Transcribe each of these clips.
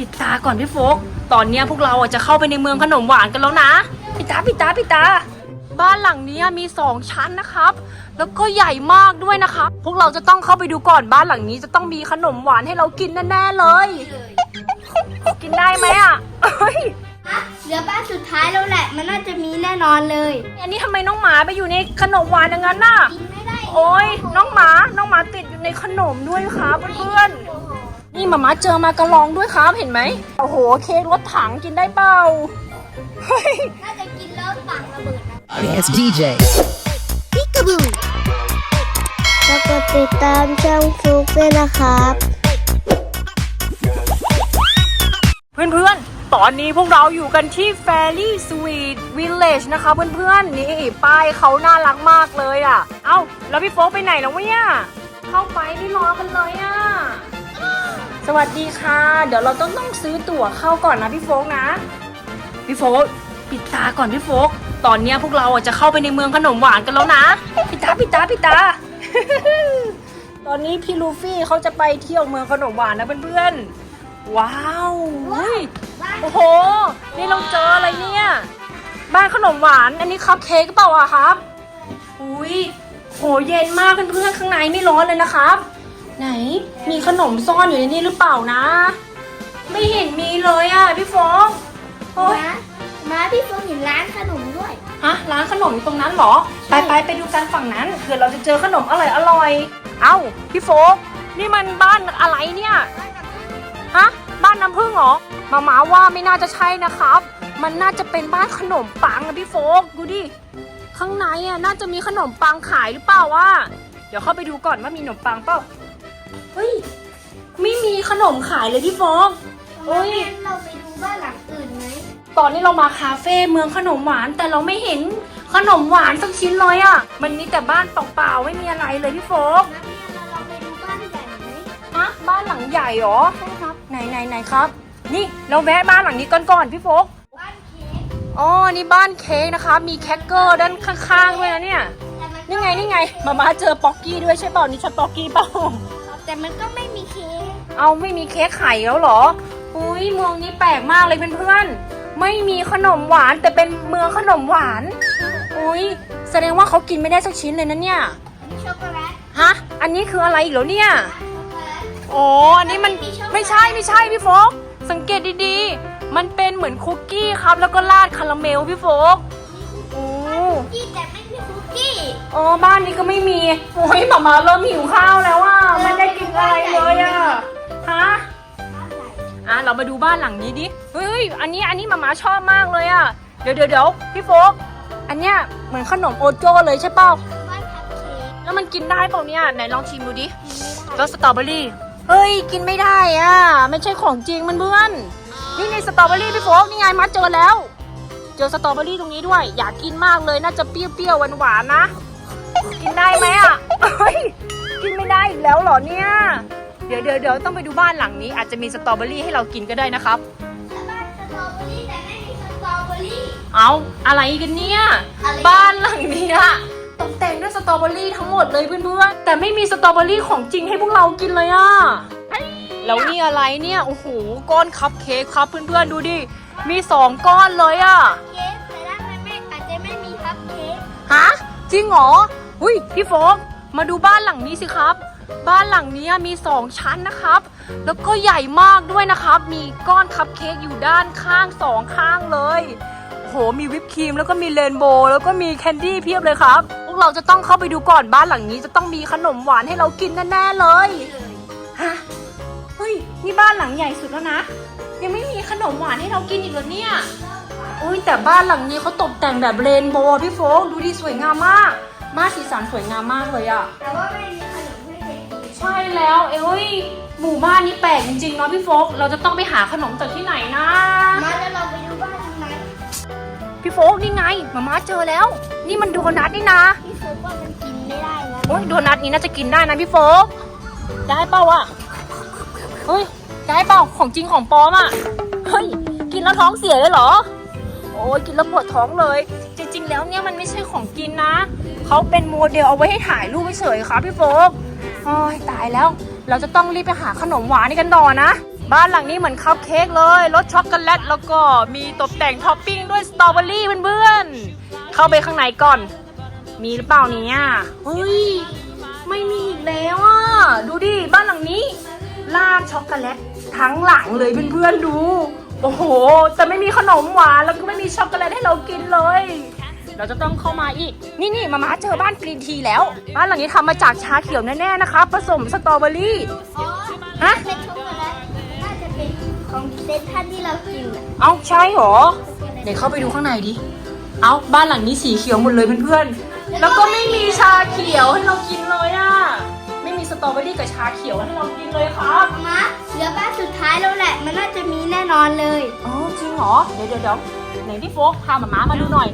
ปิดตาก่อนพี่โฟก ตอนเนี้ยพวกเราอะจะเข้าไปในเมืองขนมหวานกันแล้วนะ ปิดตาปิดตาปิดตา บ้านหลังเนี้ยมีสองชั้นนะครับ แล้วก็ใหญ่มากด้วยนะครับ พวกเราจะต้องเข้าไปดูก่อนบ้านหลังนี้จะต้องมีขนมหวานให้เรากินแน่ๆเลย กินได้ไหมอะเฮ้ยฮะเหลือบ้านสุดท้ายแล้วแหละ มันน่าจะมีแน่นอนเลยอันนี้ทำไมน้องหมาไปอยู่ในขนมหวานอย่างนั้นน่ะ กินไม่ได้โอ้ยน้องหมา น้องหมาติดอยู่ในขนมด้วยครับเพื่อนๆนี่ห มามาเจอมากระลองด้วยครับเห็นไหมโอ้โหเค้กรถถังกินได้เปล่าเฮ้ยน่าจะกินแล้วปากระเบิดนะ It's DJ. พิกาบูแล้วก็ติดตามช่องฟลุกด้วยนะครับ เพื่อนๆ ตอนนี้พวกเราอยู่กันที่ Fairy Sweet Village นะคะเพื่อนๆ นี่ป้ายเขาน่ารักมากเลยอะ เอ้า แล้วพี่โฟกไปไหนแล้ววะเนี่ย เข้าไปไม่รอกันเลยอะส วัสดีค่ะ เดี๋ยวเราต้องต้องซื้อตั๋วเข้าก่อนนะพี่โฟกนะ พี่โฟกปิดตาก่อนพี่โฟกตอนเนี้ยพวกเราอะจะเข้าไปในเมืองขนมหวานกันแล้วนะปิดตาปิดตาปิดตา ตอนนี้พี่ลูฟี่เขาจะไปเที่ยวเมืองขนมหวานนะเพื่อนๆว้าวเฮ้ยโอ้โห นี่เราเจออะไรเนี่ย บ้านขนมหวาน อันนี้คัพเค้กหรือเปล่าอะครับ อุ้ยโหเย็นมากเพื่อนๆข้างในไม่ร้อนเลยนะครับ ไหน มีขนมซ่อนอยู่ในนี้หรือเปล่านะ ไม่เห็นมีเลยอะพี่ฟองโอ้ยมามาพี่ฟลุกเห็นร้านขนมด้วยฮะร้านขนมอยู่ตรงนั้นเหรอ ไปไปไปดูกันฝั่งนั้นเผื่อเราจะเจอขนมอร่อยอร่อยเอ้าพี่โฟกนี่มันบ้านอะไรเนี่ยฮะบ้านน้ำผึ้งเหรอมาหมาว่าไม่น่าจะใช่นะครับ มันน่าจะเป็นบ้านขนมปังนะพี่โฟกดูดิข้างในอะน่าจะมีขนมปังขายหรือเปล่าวะเดี๋ยวเข้าไปดูก่อนว่ามีขนมปังเปล่า เฮ้ย ไม่มีขนมขายเลยพี่โฟกเฮ้ยงั้นเราไปดูบ้านหลังอื่นไหมตอนนี้เรามาคาเฟ่เมืองขนมหวานแต่เราไม่เห็นขนมหวานสักชิ้นเลยอะ่ะ มันมีแต่บ้านเปล่าๆไม่มีอะไรเลยพี่โฟกงั้นเนี่ยเราไปดูบ้านใหญ่ไหมฮะบ้านหลังใหญ่เหรอ ใช่ครับ ไหนไหนไหนครับ นี่เราแวะบ้านหลังนี้ก่อนก่อนพี่โฟกบ้านเค้ก อ๋อ นี่บ้านเค้กนะคะ มีแคคเกอร์ด้านข้างๆด้วยนะเนี่ยแต่มันก็นี่ไงนี่ไง มามาเจอป๊อกกี้ด้วยใช่เปล่านี่ใช่ป๊อกกี้เปล่า แต่มันก็ไม่มีเค้กเอาไม่มีเค้กไข่แล้วเหรอ อุ้ยเมืองนี้แปลกมากเลยเพื่อนๆ ไม่มีขนมหวานแต่เป็นเมืองขนมหวาน อุ้ยแสดงว่าเขากินไม่ได้สักชิ้นเลยนะเนี่ย ช็อกโกแลตฮะ อันนี้คืออะไรอีกแล้วเนี่ย ช็อกโกแลต อ๋อ อันนี้มันไม่ใช่ไม่ใช่พี่โฟกสังเกตดีๆ มันเป็นเหมือนคุกกี้ครับแล้วก็ราดคาราเมลพี่โฟกโอ้คุกกี้แต่ไม่มีคุกกี้ อ๋อบ้านนี้ก็ไม่มี โอ้ยหมามาเริ่มหิวข้าวแล้วอะไม่ได้กิน อะไรเลยอะฮะบ้านใหญ่อะเรามาดูบ้านหลังนี้ดิเฮ้ยอันนี้อันนี้หมามาชอบมากเลยอะเดี๋ยวเดี๋ยวเดี๋ยวพี่โฟกอันเนี้ยเหมือนขนมโอโจ้เลยใช่เปล่าบ้านคัพเค้กแล้วมันกินได้เปล่าเนี่ยไหนลองชิมดูดิรสสตรอเบอรี่เฮ้ยกินไม่ได้อะไม่ใช่ของจริงมันเพื่อนๆนี่ในสตรอเบอรี่พี่โฟกนี่ไงมาเจอแล้ว เจอสตรอเบอรี่ตรงนี้ด้วย อยากกินมากเลยน่าจะเปรี้ยวๆหวานๆนะ กินได้ไหมอะเฮ้ย กินไม่ได้อีกแล้วเหรอเนี่ย เดี๋ยวเดี๋ยวเดี๋ยวต้องไปดูบ้านหลังนี้ อาจจะมีสตรอเบอรี่ให้เรากินก็ได้นะครับและบ้านสตรอเบอรี่แต่ไม่มีสตรอเบอรี่ เอาอะไรกันเนี่ย อะไร บ้านหลังเนี้ยตกแต่งด้วยสตรอเบอรี่ทั้งหมดเลยเพื่อนๆ แต่ไม่มีสตรอเบอรี่ของจริงให้พวกเรากินเลยอะแล้วนี่อะไรเนี่ย โอ้โห ก้อนคัพเค้กครับเพื่อนๆ ดูดิ มีสองก้อนเลยอะเค้กแต่ด้านในไม่อาจจะไม่มีคัพเค้กฮะ จริงเหรอ อุ้ย พี่โฟก มาดูบ้านหลังนี้สิครับ บ้านหลังนี้มีสองชั้นนะครับ แล้วก็ใหญ่มากด้วยนะครับ มีก้อนคัพเค้กอยู่ด้านข้างสองข้างเลย โห มีวิปครีมแล้วก็มีเรนโบว์แล้วก็มีแคนดี้เพียบเลยครับ พวกเราจะต้องเข้าไปดูก่อนบ้านหลังนี้จะต้องมีขนมหวานให้เรากินแน่ๆเลยฮะเฮ้ย นี่บ้านหลังใหญ่สุดแล้วนะ ยังไม่มีขนมหวานให้เรากินอีกเหรอเนี่ยอุ้ยแต่บ้านหลังนี้เขาตกแต่งแบบเรนโบว์พี่โฟกดูดิสวยงามมาก ม่านสีสันสวยงามมากเลยอะแต่ว่าไม่มีขนมให้เด็กกินใช่แล้ว เอ้ยหมู่บ้านนี้แปลกจริงๆเนาะพี่โฟกเราจะต้องไปหาขนมจากที่ไหนนะ มาแล้วเราไปดูบ้านทางนั้นพี่โฟกนี่ไงมาม่าเจอแล้ว นี่มันโดนัทนี่นะพี่โฟกว่ามันกินไม่ได้นะโอ้ยโดนัทนี้น่าจะกินได้นะพี่โฟกได้เปล่าอะเฮ้ยได้เปล่าของจริงของปลอมอะเฮ้ยกินแล้วท้องเสียเลยเหรอ โอ้ยกินแล้วปวดท้องเลย จริงๆ แล้วเนี่ยมันไม่ใช่ของกินนะ เขาเป็นโมเดลเอาไว้ให้ถ่ายรูปเฉยๆครับพี่โฟกโอ้ยตายแล้ว เราจะต้องรีบไปหาขนมหวานนี่กันต่อนะ บ้านหลังนี้เหมือนคัพเค้กเลยรสช็อกโกแลตแล้วก็มีตกแต่งท็อปปิ้งด้วยสตรอเบอรี่เพื่อนๆ เข้าไปข้างในก่อน มีหรือเปล่าเนี่ยเฮ้ย ไม่มีอีกแล้วอะ ดูดิ บ้านหลังนี้ลาดช็อกโกแลตทั้งหลังเลยเพื่อนๆดู โอ้โห แต่ไม่มีขนมหวานแล้วก็ไม่มีช็อกโกแลตให้เรากินเลย เราจะต้องเข้ามาอีก นี่นี่มามาเจอบ้านกรีนทีแล้ว บ้านหลังนี้ทำมาจากชาเขียวแน่ๆนะคะผสมสตรอเบอรี่ อ๋อฮะ เป็นช็อกโกแลตน่าจะเป็นของเซนทรันที่เรากินอะเอ้าใช่เหรอ เดี๋ยวเข้าไปดูข้างในดิ เอ้าบ้านหลังนี้สีเขียวหมดเลยเพื่อนๆ แล้วก็ไม่มีชาเขียวให้เรากินเลยอะไม่มีสตรอเบอรี่กับชาเขียวให้เรากินเลยครับมามาเหลือบ้านสุดท้ายแล้วแหละ มันน่าจะมีแน่นอนเลย อ๋อจริงเหรอ เดี๋ยวเดี๋ยวเดี๋ยวไหนพี่โฟกพาหมาม้ามาดูหน่อย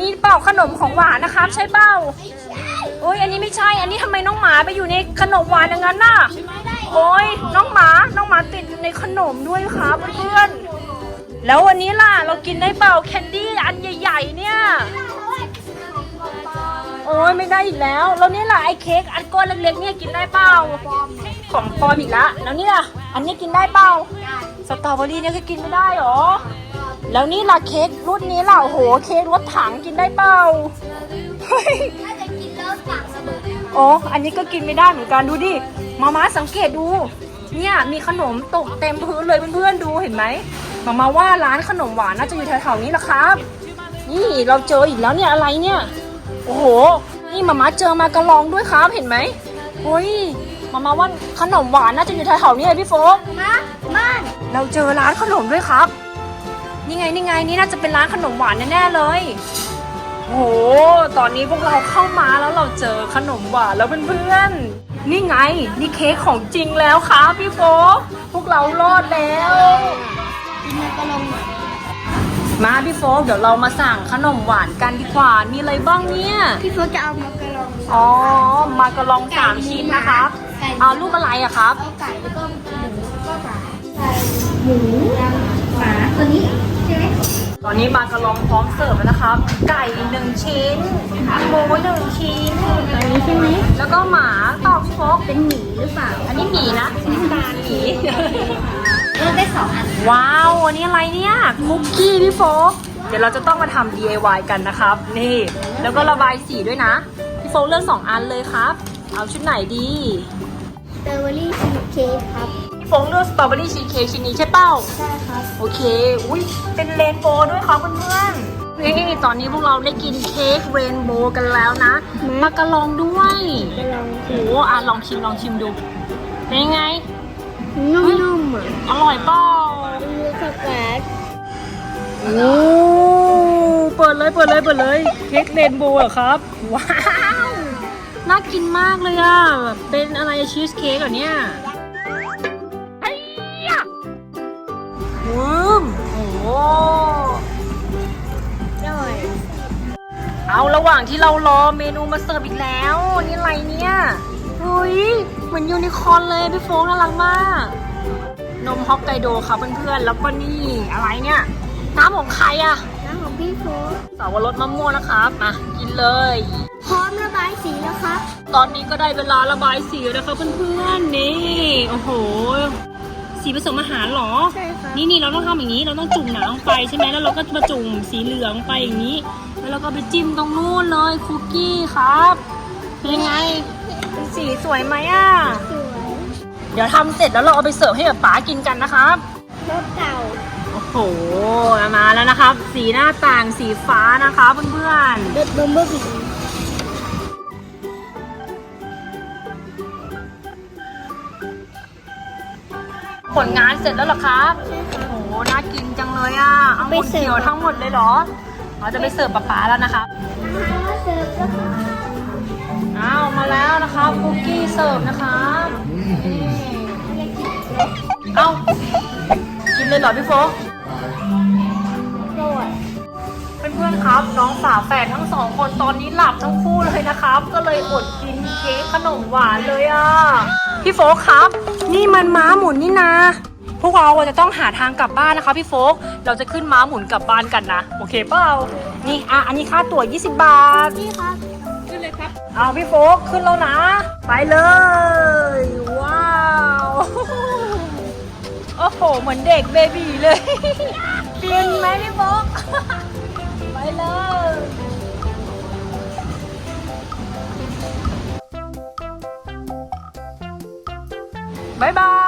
นี่เปล่าขนมของหวานนะครับ ใช่เปล่าโอ้ยอันนี้ไม่ใช่ อันนี้ทำไมน้องหมาไปอยู่ในขนมหวานอย่างนั้นน่ะโอ้ยน้องหมาน้องหมาติดอยู่ในขนมด้วยครับเพื่อนๆแล้ววันนี้ล่ะเรากินได้เปล่าแคนดี้อันใหญ่ ๆ เนี่ยโอ้ยไม่ได้อีกแล้วแล้วนี่ล่ะไอ้เค้กอันก้อนเล็กๆเนี่ยกินได้เปล่าของปลอมอีกละแล้วนี่ล่ะอันนี้กินได้เปล่าสตรอเบอรี่เนี่ยก็กินไม่ได้หรอ แล้วนี่ล่ะเค้กรุ่นนี้ล่ะโอ้โหเค้กรถถังกินได้เปล่าเฮ้ยน่าจะกินแล้วสั่งระเบิดโอ้อันนี้ก็กินไม่ได้เหมือนกันดูดิมาม่าสังเกตดู เนี่ยมีขนมตกเต็มพื้นเลยเพื่อนๆดูเห็นไหมมามาว่าร้านขนมหวานน่าจะอยู่แถวๆนี้แหละครับ นี่เราเจออีกแล้วเนี่ยอะไรเนี่ย โอ้โห นี่มาม่าเจอมากระลองด้วยครับเห็นไหมโอ้ยมาม่าว่าขนมหวานน่าจะอยู่แถวๆนี้เลยพี่โฟกมาบ้านเราเจอร้านขนมด้วยครับ นี่ไงนี่ไงนี่น่าจะเป็นร้านขนมหวานแน่ๆเลยโอ้โห ตอนนี้พวกเราเข้ามาแล้วเราเจอขนมหวานแล้วเพื่อนๆ นี่ไงนี่เค้กของจริงแล้วครับพี่โฟกพวกเรารอดแล้ว กินมันก็ลงมาพี่โฟกเดี๋ยวเรามาสั่งขนมหวานกันดีกว่า มีอะไรบ้างเนี่ย พี่โฟจะเอามากระลองอ๋อ มากระลองสามชิ้นนะครับ ไก่เอาลูกอะไรอะครับ เอาไก่แล้วก็หมูแล้วก็หมาไก่หมูหมาตัวนี้ใช่ไหม ตอนนี้มากระลองพร้อมเสิร์ฟแล้วนะครับไก่หนึ่งชิ้น หมูหนึ่งชิ้นตัวนี้ใช่ไหมแล้วก็หมาตอบฟกเป็นหมีหรือเปล่า อันนี้หมีนะน้ำตาลหมีเลือกได้สองอัน ว้าว อันนี้อะไรเนี่ย คุกกี้พี่โฟกเดี๋ยวเราจะต้องมาทำ DIY กันนะครับ นี่ แล้วก็ระบายสีด้วยนะ พี่โฟกเลือกสองอันเลยครับ เอาชุดไหนดี สตรอเบอรี่ชีสเค้กครับ พี่โฟกเลือกสตรอเบอรี่ชีสเค้กชิ้นนี้ใช่เป้า ใช่ครับ โอเค อุ้ยเป็นเรนโบว์ด้วยค่ะเพื่อนๆนี่ตอนนี้พวกเราได้กินเค้กเรนโบว์กันแล้วนะมากระลองด้วยกระลองโอ้โหอะลองชิมลองชิมดูเป็นยังไง นุ่มๆอะอร่อยเปล่าเลือกช็อกโกแลตโอ้เปิดเลยเปิดเลยเปิดเลย เค้กเรนโบว์เหรอครับ ว้าว น่ากินมากเลยอะ เป็นอะไรชีสเค้กเหรอเนี่ย วืมโอ้โหอร่อยเอาระหว่างที่เรารอเมนูมาเสิร์ฟอีกแล้ว นี่อะไรเนี่ยเฮ้ยเหมือนยูนิคอร์นเลยพี่โฟงน่ารักมาก นมฮอกไกโดค่ะเพื่อนๆ แล้วก็นี่อะไรเนี่ย น้ำของใครอะน้ำของพี่โฟสาวรสมะม่วงนะครับมากินเลย พร้อมระบายสีแล้วครับ ตอนนี้ก็ได้เวลาระบายสีแล้วนะคะเพื่อนๆ นี่ โอ้โห สีผสมอาหารเหรอ ใช่ครับ นี่นี่เราต้องทำอย่างนี้ เราต้องจุ่มน้ำลงไปใช่ไหมแล้วเราก็มาจุ่มสีเหลืองไปอย่างนี้ แล้วเราก็ไปจิ้มตรงนู้นเลยคุกกี้ครับเป็นยังไงเป็นสีสวยไหมอะ สวยเดี๋ยวทำเสร็จแล้วเราเอาไปเสิร์ฟให้แบบป๋ากินกันนะครับรถเก่าโอ้โห มาแล้วนะครับ สีหน้าต่างสีฟ้านะคะเพื่อนรถบัมเบอร์บีๆผลงานเสร็จแล้วเหรอครับโอ้โห น่ากินจังเลยอะเอาหมดเขียวทั้งหมดเลยเหรอเราจะไปเสิร์ฟป๊าป๊าแล้วนะครับอาหารมาเสิร์ฟแล้วค่ะอ้าวมาแล้วนะครับคุกกี้เสิร์ฟนะครับเอ้ากินเลยเหรอพี่โฟกโปรดเพื่อนๆครับ น้องฝาแฝดทั้งสองคนตอนนี้หลับทั้งคู่เลยนะครับ ก็เลยอดกินเค้กขนมหวานเลยอะ พี่โฟกครับ นี่มันม้าหมุนนี่นา พวกเราจะต้องหาทางกลับบ้านนะคะพี่โฟก เราจะขึ้นม้าหมุนกลับบ้านกันนะ โอเคเปล่า นี่อะอันนี้ค่าตั๋ว 20 บาท พี่ครับเอาพี่โฟกขึ้นแล้วนะ ไปเลย ว้าว โอ้โห เหมือนเด็กเบบีเลยฟินไหมพี่โฟก ไปเลยบ๊ายบาย